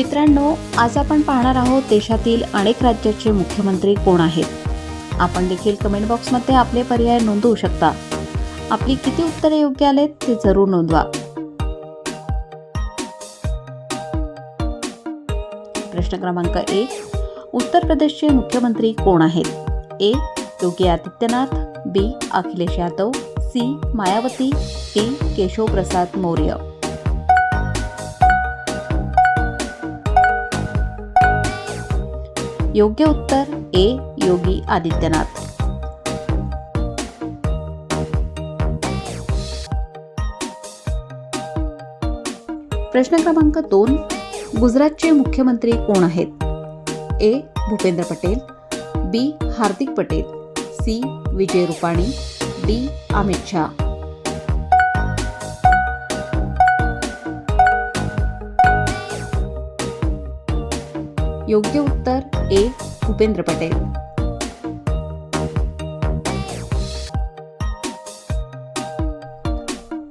मित्रांनो आज आपण पाहणार आहोत देशातील अनेक राज्याचे मुख्यमंत्री कोण आहेत? आपण देखील कमेंट बॉक्समध्ये आपले पर्याय नोंदवू शकता. आपली किती उत्तरे योग्य आलेत ते जरूर नोंदवा. प्रश्न क्रमांक एक उत्तर प्रदेशचे मुख्यमंत्री कोण आहेत? A Yogi Adityanath B Akhilesh Yadav C Mayawati D Keshav Prasad Maurya. योग्य उत्तर ए योगी आदित्यनाथ. प्रश्न क्रमांक दोन गुजरातचे मुख्यमंत्री कोण आहेत? A Bhupendra Patel B Hardik Patel C Vijay Rupani D Amit Shah. योग्य उत्तर ए भूपेंद्र पटेल.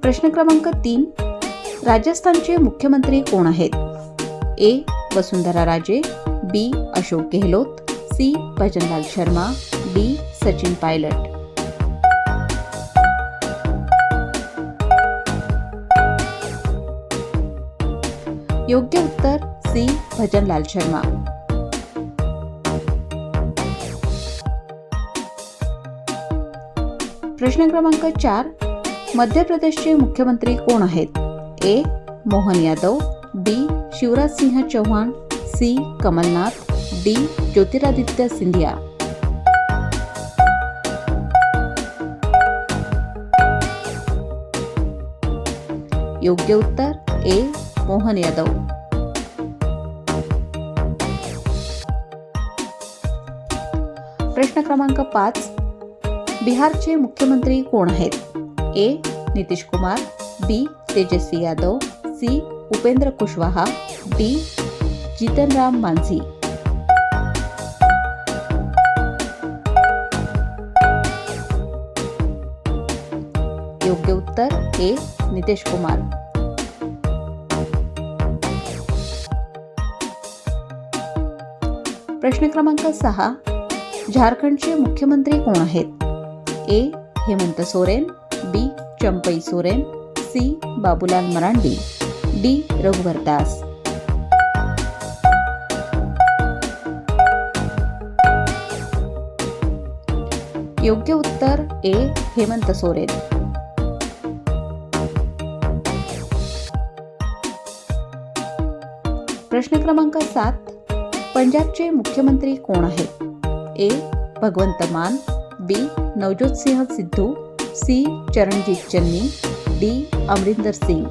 प्रश्न क्रमांक तीन राजस्थानचे मुख्यमंत्री कोण आहेत? A Vasundhara Raje B Ashok Gehlot C Bhajanlal Sharma D Sachin Pilot. योग्य उत्तर सी भजनलाल शर्मा. प्रश्न क्रमांक चार मध्य प्रदेशचे मुख्यमंत्री कोण आहेत? A Mohan Yadav B Shivraj Singh Chouhan C Kamalnath D Jyotiraditya Scindia. योग्य उत्तर ए मोहन यादव. प्रश्न क्रमांक पाच बिहारचे मुख्यमंत्री कोण आहेत? A. Nitish Kumar B. Tejashwi Yadav C. Upendra Kushwaha D. Jitanram Manjhi. योग्य उत्तर ए. नितीश कुमार. प्रश्न क्रमांक सहा. झारखंडचे मुख्यमंत्री कोण आहेत? A Hemant Soren B Champai Soren C Babulal Marandi D Raghubar Das. योग्य उत्तर ए हेमंत सोरेन. प्रश्न क्रमांक सात पंजाबचे मुख्यमंत्री कोण आहेत? A Bhagwant Mann B. Navjot Singh Sidhu C. Charanjit Channi D. Amarinder Singh.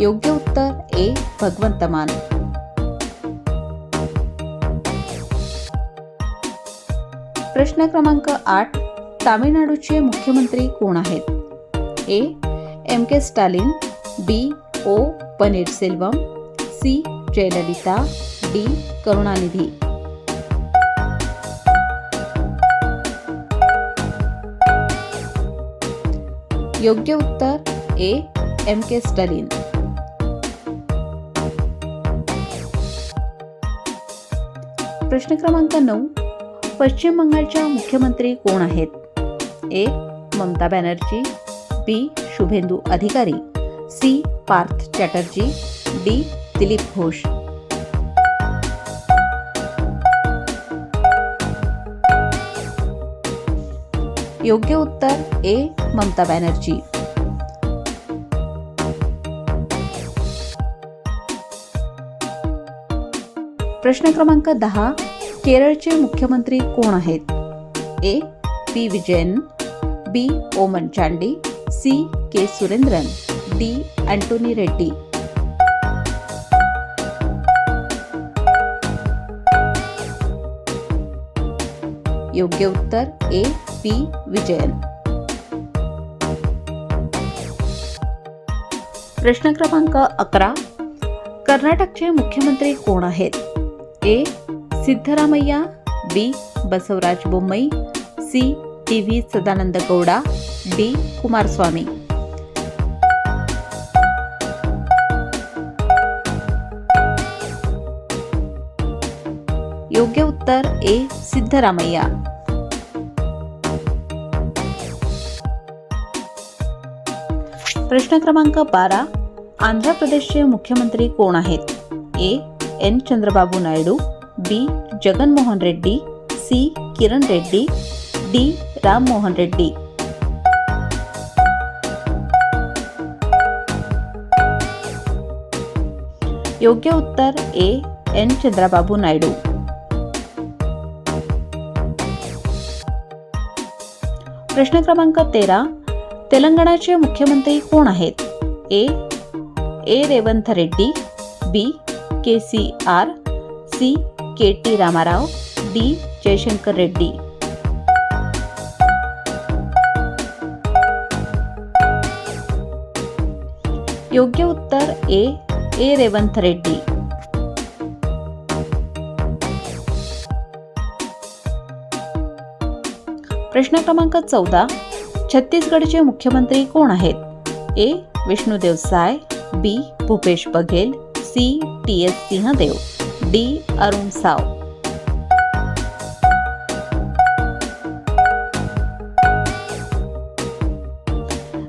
योग्य उत्तर ए. भगवंत मान प्रश्न क्रमांक आठ. तामिळनाडूचे मुख्यमंत्री कोण आहेत? A. M. K. Stalin B. O. Panneerselvam C. Jayalalithaa D. Karunanidhi. योग्य उत्तर ए. एम. के. स्टलिन. प्रश्न क्रमांक नऊ. पश्चिम बंगालच्या मुख्यमंत्री कोण आहेत? ए. Mamata Banerjee B. Suvendu Adhikari C. Partha Chatterjee D. Dilip Ghosh. योग्य उत्तर ए ममता बॅनर्जी. प्रश्न क्रमांक दहा केरळचे मुख्यमंत्री कोण आहेत? ए P Vijayan B Oommen Chandy C K Surendran D Antony Reddy. योग्य उत्तर ए पी विजयन. प्रश्न क्रमांक अकरा. कर्नाटकचे मुख्यमंत्री कोण आहेत? A Siddaramaiah B Basavaraj Bommai C T V Sadananda Gowda D Kumaraswamy. योग्य उत्तर ए सिद्धरामय्या. प्रश्न क्रमांक बारा आंध्र प्रदेशचे मुख्यमंत्री कोण आहेत? A N Chandrababu Naidu B Jaganmohan Reddy C Kiran Reddy D Rammohan Reddy. योग्य उत्तर ए एन चंद्रबाबू नायडू. प्रश्न क्रमांक तेरा तेलंगणाचे मुख्यमंत्री कोण आहेत? A A Revanth Reddy B K C R C K T Ramarao D Jayashankar Reddy. योग्य उत्तर ए ए रेवंथ रेड्डी. प्रश्न क्रमांक चौदा. छत्तीसगडचे मुख्यमंत्री कोण आहेत? ए. Vishnudeo Sai B. Bhupesh Baghel C. T. S. Singhdeo D. Arun Sao.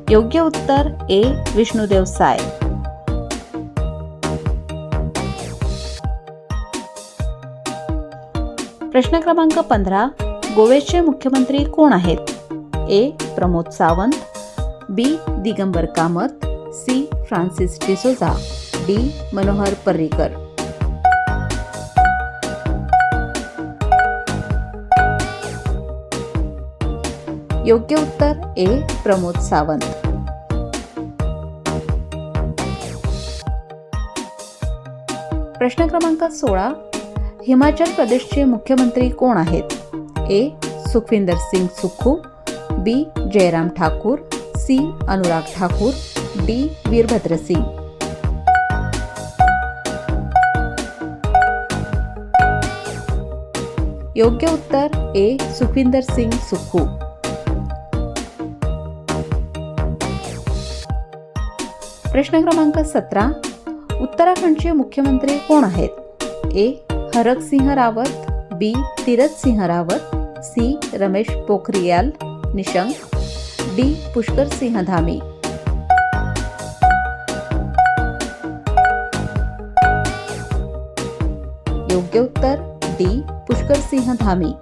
योग्य उत्तर ए. विष्णुदेव साय. प्रश्न क्रमांक पंधरा. गोव्याचे मुख्यमंत्री कोण आहेत? A. Pramod Sawant B. Digambar Kamat C. Francis D'Souza D. Manohar Parrikar. योग्य उत्तर ए. प्रमोद सावंत. प्रश्न क्रमांक सोळा. हिमाचल प्रदेशचे मुख्यमंत्री कोण आहेत? A Sukhvinder Singh Sukhu B Jairam Thakur C Anurag Thakur D Virbhadra Singh. योग्य उत्तर ए सुखविंदर सिंग सुखू प्रश्न क्रमांक सतरा उत्तराखंडचे मुख्यमंत्री कोण आहेत? A Harak Singh Rawat B Tirath Singh Rawat C. Ramesh Pokhriyal Nishank. D. Pushkar Singh Dhami योग्य उत्तर डी. पुष्कर सिंह धामी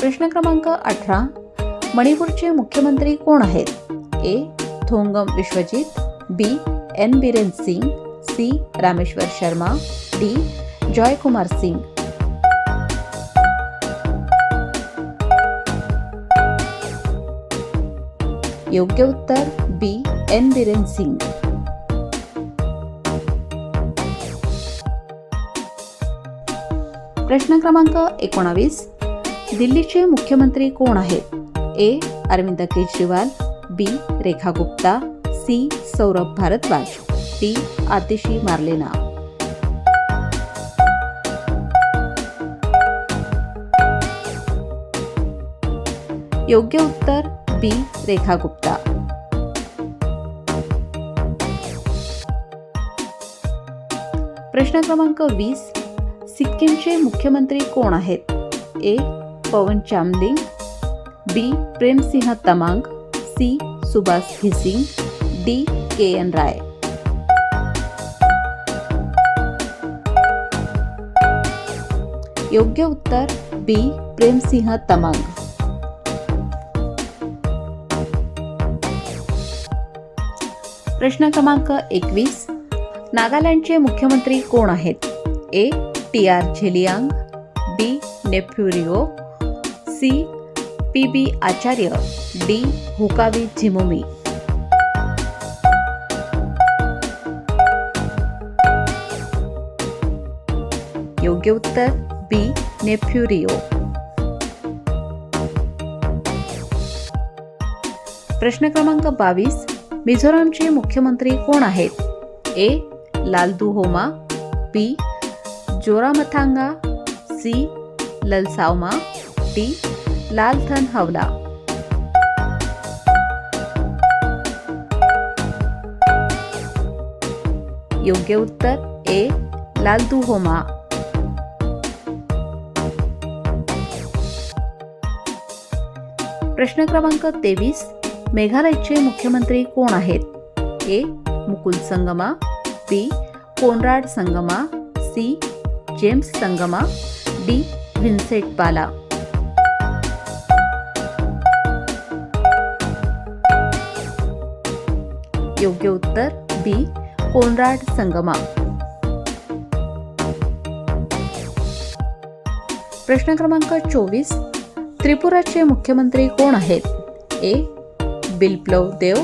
प्रश्न क्रमांक अठरा. मणिपूरचे मुख्यमंत्री कोण आहेत? A. Thongam Biswajit. B. N. Biren Singh. C Rameshwar Sharma D Joykumar Singh. योग्य उत्तर बी एन. बिरेन सिंग. प्रश्न क्रमांक एकोणावीस. दिल्लीचे मुख्यमंत्री कोण आहेत? A Arvind Kejriwal B Rekha Gupta C Saurabh Bharadwaj D Atishi Marlena योग्य उत्तर बी रेखा गुप्ता. प्रश्न क्रमांक वीस सिक्कीमचे मुख्यमंत्री कोण आहेत? A Pawan Chamling B Premsingh Tamang C Subhash Bhising D K N Rai. योग्य उत्तर बी प्रेमसिंह तमांग. प्रश्न क्रमांक एकवीस. नागालँडचे मुख्यमंत्री कोण आहेत? A T R Zeliang B Neiphiu Rio C P B Acharya D Hukavi Zhimomi. योग्य उत्तर बी नेफ्युरिओ. प्रश्न क्रमांक बावीस मिझोरामचे मुख्यमंत्री कोण आहेत? A Lalduhoma B Zoramthanga C Lalsawma D Lalthanhawla. योग्य उत्तर ए लालदुहोमा प्रश्न क्रमांक तेवीस मेघालयचे मुख्यमंत्री कोण आहेत? A. Mukul Sangma B. Conrad Sangma C. James Sangma D. Vincent Pala योग्य उत्तर बी. कोनराड संगमा. प्रश्न क्रमांक चोवीस त्रिपुराचे मुख्यमंत्री कोण आहेत? ए. बिलप्लव Deb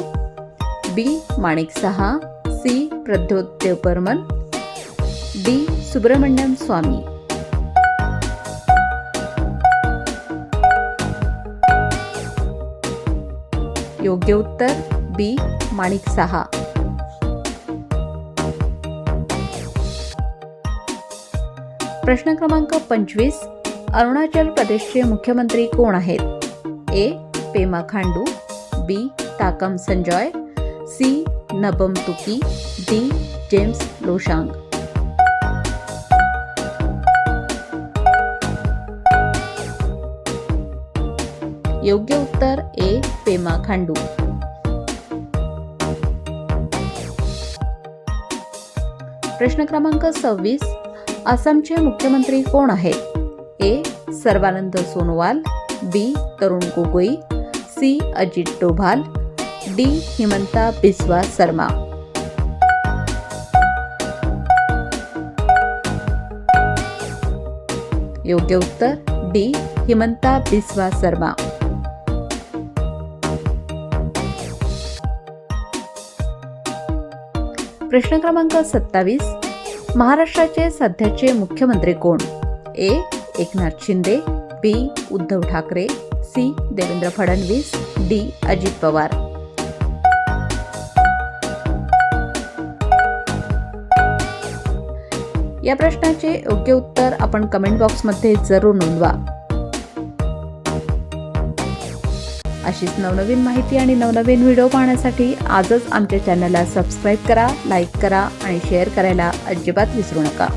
B. Manik Saha C. Pradyot Debbarman D. Subramanian Swamy. योग्य उत्तर बी. माणिक सहा. प्रश्न क्रमांक पंचवीस अरुणाचल प्रदेशचे मुख्यमंत्री कोण आहेत? A. Pema Khandu B. Takam Sanjoy C. Nabam Tuki D. James Loshang. योग्य उत्तर ए. पेमा खांडू. प्रश्न क्रमांक सव्वीस. आसामचे मुख्यमंत्री कोण आहेत? ए. Sarbananda Sonowal B. Tarun Gogoi C. Ajit Doval D. Himanta Biswa Sarma. योग्य उत्तर डी हिमंता बिस्वा शर्मा. प्रश्न क्रमांक सत्तावीस. महाराष्ट्राचे सध्याचे मुख्यमंत्री कोण? A. Eknath Shinde B Uddhav Thackeray C. Devendra Fadnavis D. Ajit Pawar. या प्रश्नाचे योग्य उत्तर आपण कमेंट बॉक्समध्ये जरूर नोंदवा. अशीच नवनवीन माहिती आणि नवनवीन व्हिडिओ पाहण्यासाठी आजच आमच्या चॅनलला सबस्क्राईब करा लाईक करा आणि शेअर करायला अजिबात विसरू नका.